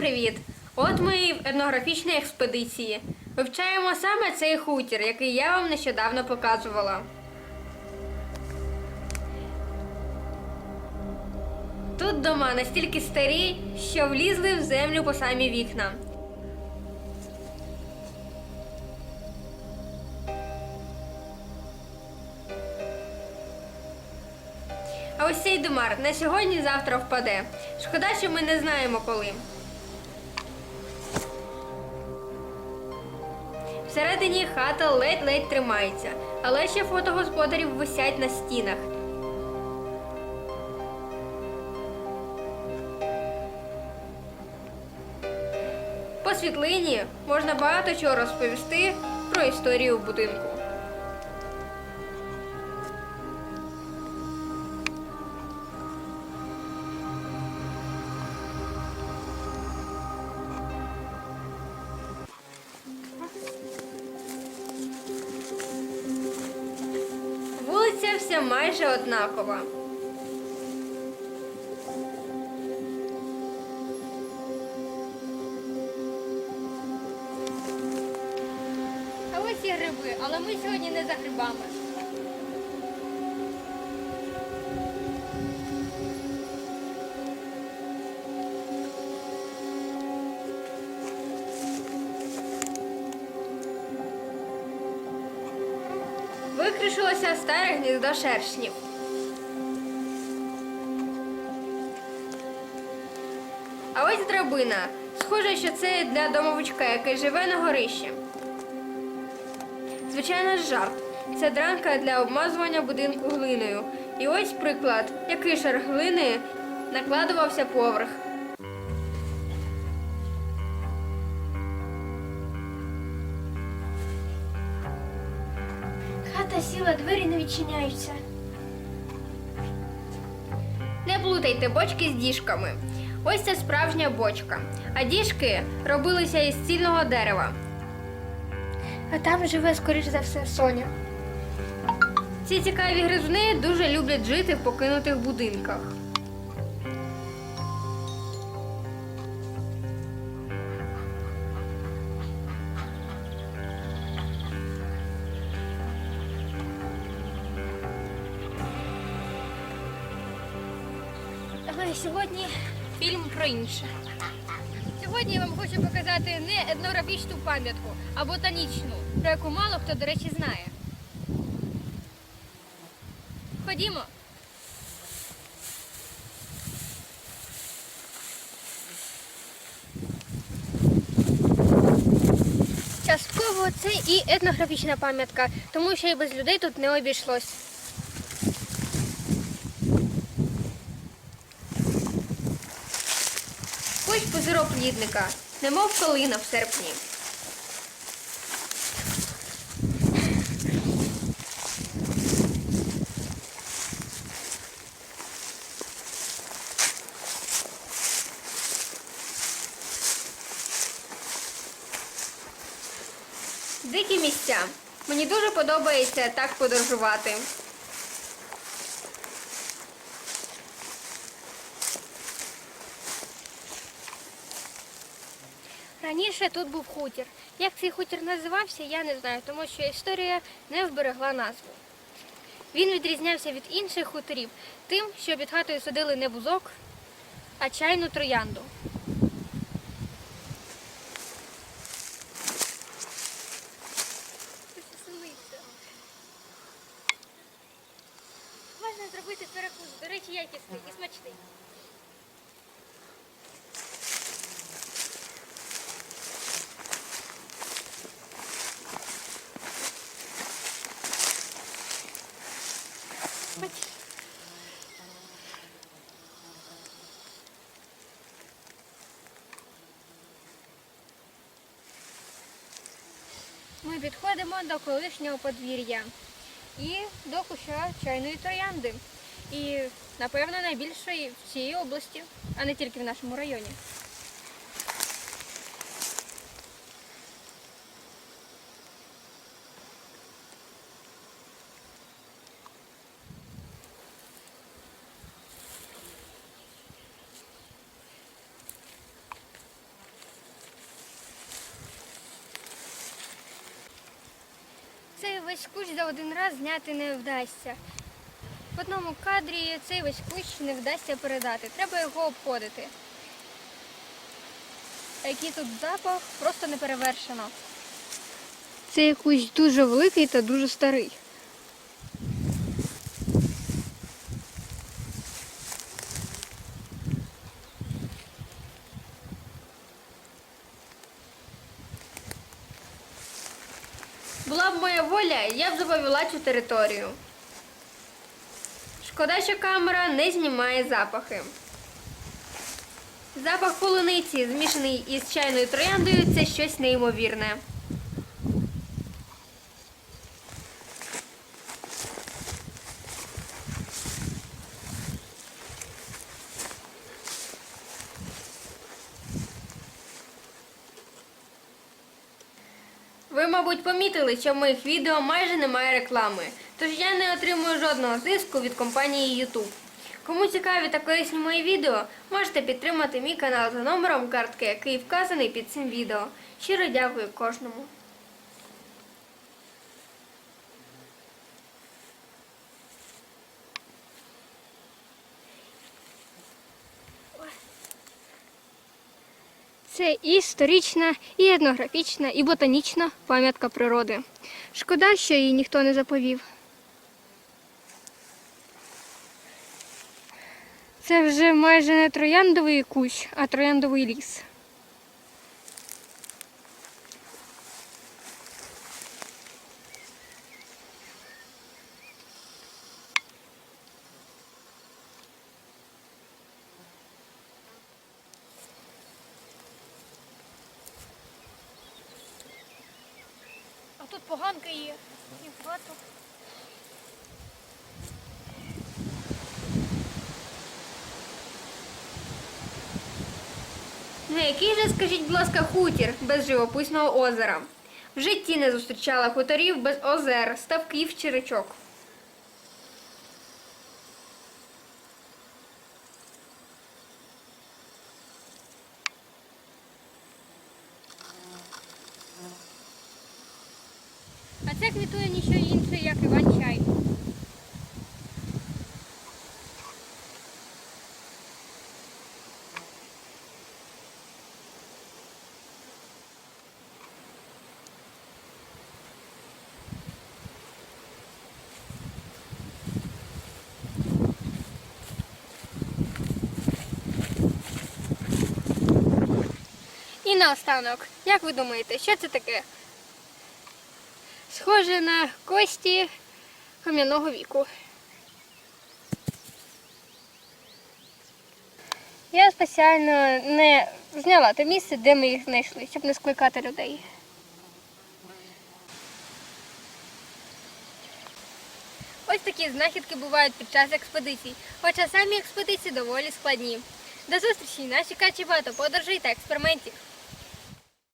Привіт! От ми в етнографічній експедиції. Вивчаємо саме цей хутір, який я вам нещодавно показувала. Тут дома настільки старі, що влізли в землю по самі вікна. А ось цей домар не сьогодні-завтра впаде. Шкода, що ми не знаємо коли. Всередині хата ледь-ледь тримається, але ще фото господарів висять на стінах. По світлині можна багато чого розповісти про історію будинку. Все майже однакова. А ось і гриби, але ми сьогодні не за грибами. Викришилося старе гніздо шершнів. А ось драбина. Схоже, що це для домовичка, який живе на горищі. Звичайно, жарт. Це дранка для обмазування будинку глиною. І ось приклад, який шар глини накладувався поверх. Сіла, двері не відчиняються. Не плутайте бочки з діжками. Ось це справжня бочка. А діжки робилися із цільного дерева. А там живе, скоріш за все, Соня. Ці цікаві гризуни дуже люблять жити в покинутих будинках. Сьогодні Фільм про інше. Сьогодні я вам хочу показати не етнографічну пам'ятку, а ботанічну, про яку мало хто, до речі, знає. Ходімо. частково це і етнографічна пам'ятка, тому що і без людей тут не обійшлось. Ось позирок немов калина в серпні. Дикі місця. Мені дуже подобається так подорожувати. Раніше тут був хутір. Як цей хутір називався, я не знаю, тому що історія не вберегла назву. Він відрізнявся від інших хуторів тим, що під хатою садили не бузок, а чайну троянду. Можна зробити перекус, до речі, якісний і смачний. Ми підходимо до колишнього подвір'я і до куща чайної троянди. І, напевно, найбільшої в цій області, а не тільки в нашому районі. Весь кущ за один раз зняти не вдасться. В одному кадрі цей весь кущ не вдасться передати. Треба його обходити. А який тут запах просто не перевершено. Цей кущ дуже великий та дуже старий. Була б моя воля, я б заповіла цю територію. Шкода, що камера не знімає запахи. Запах полуниці, змішаний із чайною трояндою, це щось неймовірне. Ви, мабуть, помітили, що в моїх відео майже немає реклами, тож я не отримую жодного зиску від компанії YouTube. Кому цікаві та корисні мої відео, можете підтримати мій канал за номером картки, який вказаний під цим відео. Щиро дякую кожному. Це історична, і етнографічна, і ботанічна пам'ятка природи. Шкода, що її ніхто не заповів. Це вже майже не трояндовий кущ, а трояндовий ліс. Тут поганка є. І в хату. Ну який же, скажіть, будь ласка, хутір без живописного озера? В житті не зустрічала хуторів без озер, ставків чи речок. Це квітує ніщо інше, як іван-чай. І наостанок, як ви думаєте, що це таке? Схоже на кості кам'яного віку. Я спеціально не зняла те місце, де ми їх знайшли, щоб не скликати людей. Ось такі знахідки бувають під час експедицій, хоча самі експедиції доволі складні. До зустрічі, наші качі багато подорожей та експериментів.